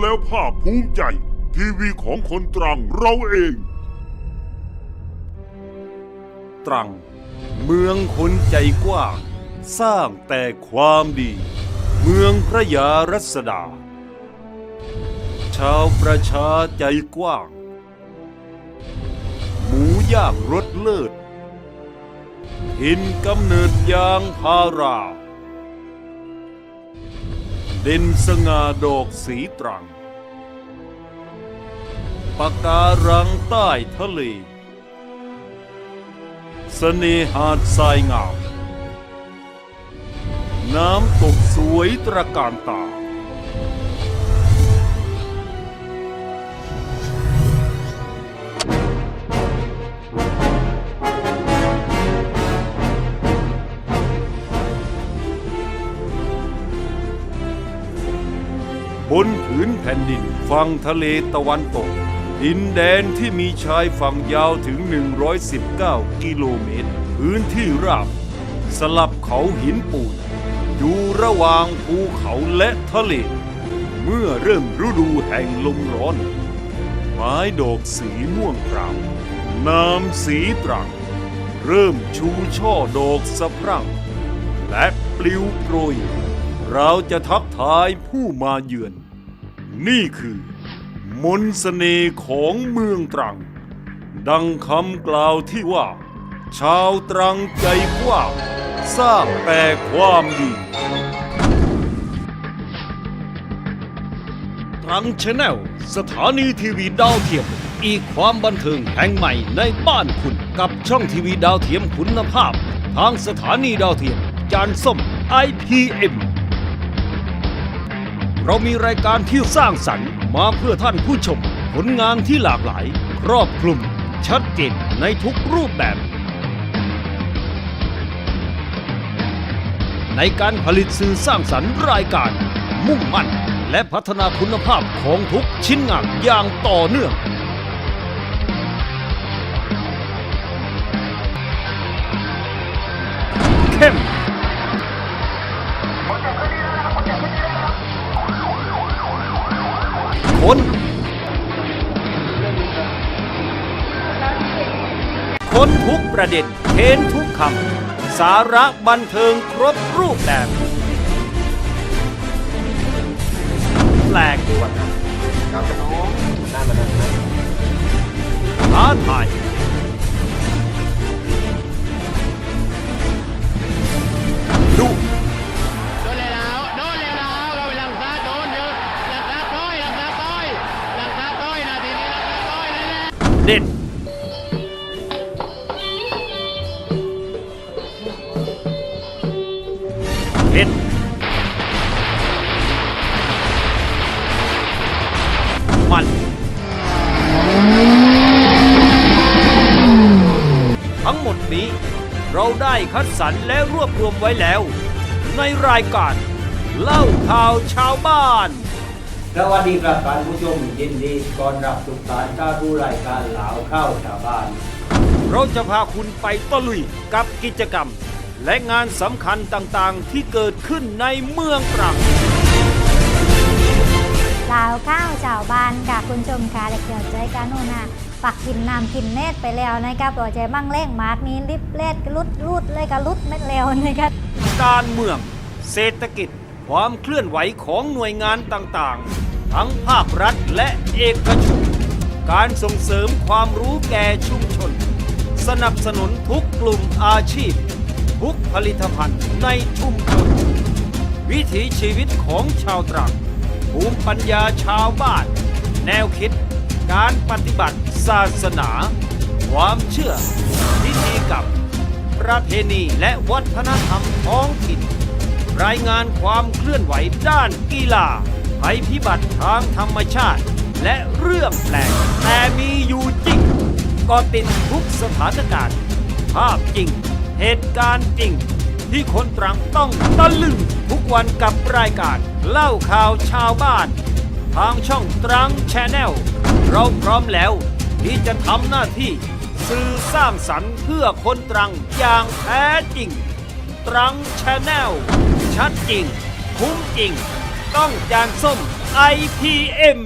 แล้วภาคภูมิใจ ทีวีของคนตรังเราเอง ตรัง เมืองคนใจกว้าง สร้างแต่ความดี เมืองพระยารัศดา ชาวประชาใจกว้าง หมูย่างรสเลิศ หินกำเนิดยางพารา ด่นสง่าดอกสีตรังปะการังใต้ทะเลเสน่หาดทรายงาม น้ำตกสวยตระการตา บนผืนแผ่นดินฝั่งทะเลตะวันตก ดินแดนที่มีชายฝั่งยาวถึง 119 กิโลเมตร พื้นที่ราบ สลับเขาหินปูน อยู่ระหว่างภูเขาและทะเล เมื่อเริ่มฤดูแห่งลมร้อน ไม้ดอกสีม่วงกรามน้ำสีตรัง เริ่มชูช่อดอกสะพรั่ง และปลิวโปรย เราจะทักทายผู้มาเยือน นี่คือ มนต์เสน่ห์ของเมืองตรัง ดังคำกล่าวที่ว่า ชาวตรังใจกว้างสร้างแต่ความดีตรังชาแนลสถานีทีวีดาวเทียมอีกความบันเทิงแห่งใหม่ในบ้านคุณกับช่องทีวีดาวเทียมคุณภาพ ทางสถานีดาวเทียมจานส้ม IPM เรามีรายการที่สร้างสรรค์มาเพื่อท่านผู้ชม ผลงานที่หลากหลาย ครอบคลุม ชัดเจนในทุกรูปแบบ ในการผลิตสื่อสร้างสรรค์รายการ มุ่งมั่น และพัฒนาคุณภาพของทุกชิ้นงานอย่างต่อเนื่องเข้ม คนคนทุกประเด็นเค้นทุกคำ สาระบันเทิงครบรูปแบบ แปลกด่วนท้าทาย เด่นเห็นมัน ทั้งหมดนี้เราได้คัดสรรและรวบรวมไว้แล้ว ในรายการเล่าข่าวชาวบ้าน สวัสดีครับท่านผู้ชมยินดีต้อนรับทุกท่านเข้าสู่รายการหลาวข้าวชาวบ้าน เราจะพาคุณไปตะลุยกับกิจกรรม และงานสำคัญต่างๆที่เกิดขึ้นในเมืองตรัง ลาวข้าวชาวบ้านค่ะคุณชมค่ะเด็กเกี่ยวใจกันโน่นนะปักกินน้ำกินเนตรไปแล้วนะครับปล่อยใจบ้างเล่งหมากนี้ริบเล็ดกระลุดลุดเลยกระลุดเม็ดแล้วนะครับการเมือง เศรษฐกิจ ความเคลื่อนไหวของหน่วยงานต่างๆ ทั้งภาครัฐและเอกชน การส่งเสริมความรู้แก่ชุมชน สนับสนุนทุกกลุ่มอาชีพ ทุกผลิตภัณฑ์ในชุมชน วิถีชีวิตของชาวตรังภูมิปัญญาชาวบ้าน แนวคิด การปฏิบัติศาสนา ความเชื่อพิธีกรรมประเพณีและวัฒนธรรมท้องถิ่น รายงานความเคลื่อนไหวด้านกีฬาภัยพิบัติทางธรรมชาติ และเรื่องแปลกแต่มีอยู่จริงก็ติดทุกสถานการณ์ ภาพจริง เหตุการณ์จริง ที่คนตรังต้องตะลึงทุกวันกับรายการ เล่าข่าวชาวบ้าน ทางช่องตรังแชนแนลเราพร้อมแล้วที่จะทำหน้าที่สื่อสร้างสรรค์เพื่อคนตรังอย่างแท้จริง ตรังแชนแนล ชัดจริง คุ้มจริง ต้องจางส้ม IPM